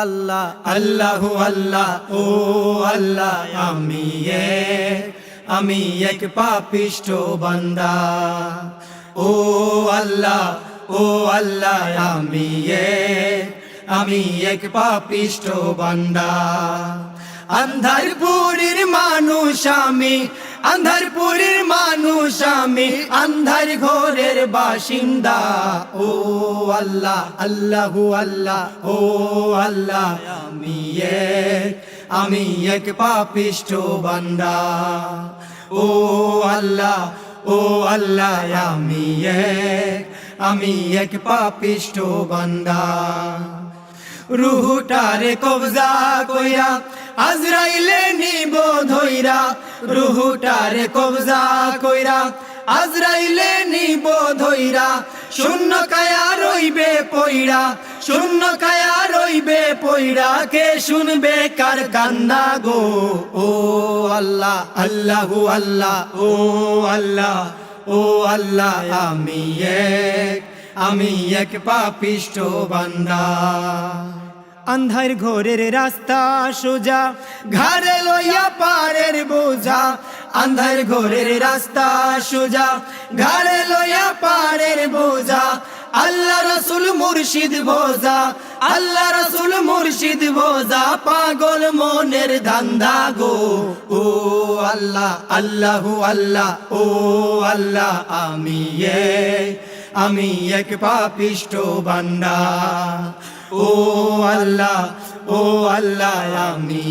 আল্লাহ, আল্লাহু আল্লাহ, ও আল্লাহ, আমি আমি এক পাপিষ্ট বান্দা। ও আল্লাহ ও আল্লাহ, আমি এক আমি এক পাপিষ্ট বান্দা। আন্ধারপুরের মানুষ আমি, আন্ধারপুরের মানুষ আমি, আন্ধার ঘরের বাসিন্দা, ও আল্লাহ, আল্লাহু আল্লাহ, ও আল্লাহ, আমি এক আমি এক পাপিষ্ট বান্দা। ও আল্লাহ ও আল্লাহ, আমি এক আমি এক পাপিষ্ট বান্দা। রুহুটারে কবজা কইরা, আজরাইলে নিব ধইরা। রুহুটারে কবজা কইরা, আজরাইলে নিব ধইরা শূন্য কায়া রইবে পইড়া, শূন্য কায়া রইবে পইড়া, কে শুনবে কার কান্না গো? ও আল্লাহ, আল্লাহু আল্লাহ, ও আল্লাহ ও আল্লাহ, আমি এক আমি এক পাপিষ্ট বান্দা। আন্ধার ঘোরের রাস্তা সোজা ঘরে লইয়া পারের বোঝা। আন্ধার ঘোরের রাস্তা সোজা ঘরে লইয়া পারের বোঝা। আল্লাহ রসুল মুর্শিদ ভোজা আল্লাহ রসুল মুর্শিদ ভোজা পাগল মনের ধান্দা গো, ও আল্লাহ, আল্লাহু আল্লাহ, ও আল্লাহ, আমি আমি এক পাপিষ্ট বান্দা। আল্লাহ, ও আল্লাহ, আমি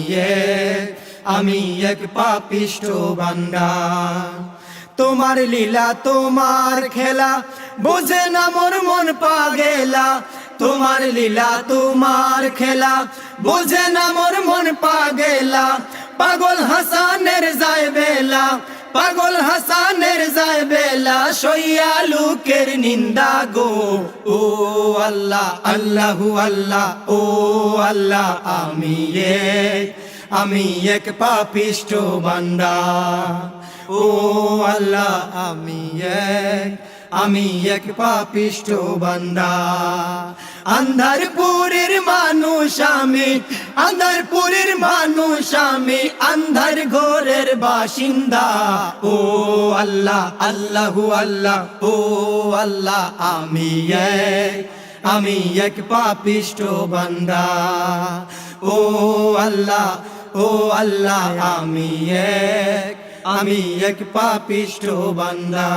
আমি এক পাপিষ্ট বান্দা। তোমার লীলা, তোমার খেলা, বোঝে না মোর মন পাগেলা। তোমার লীলা, তোমার খেলা, বোঝে না মোর মন পাগেলা। পাগল হাসানের যায় বেলা পাগল হাসানের যায় বেলা সইয়া লোকের নিন্দা গো। ও আল্লাহ, আল্লাহু আল্লাহ, ও আল্লাহ, আমি এক আমি এক পাপিষ্ট বান্দা। ও আল্লাহ, আমি এক আমি এক পাপিষ্ট বান্দা। আন্ধারপুরের মানুষ আমি, আন্ধারপুরের মানুষ আমি, আন্ধার ঘরের বাসিন্দা। ও আল্লাহ, আল্লাহু আল্লাহ, ও আল্লাহ, আমি এক আমি এক পাপিষ্ট বান্দা। ও আল্লাহ ও আল্লাহ, আমি এক আমি এক পাপিষ্ট বান্দা।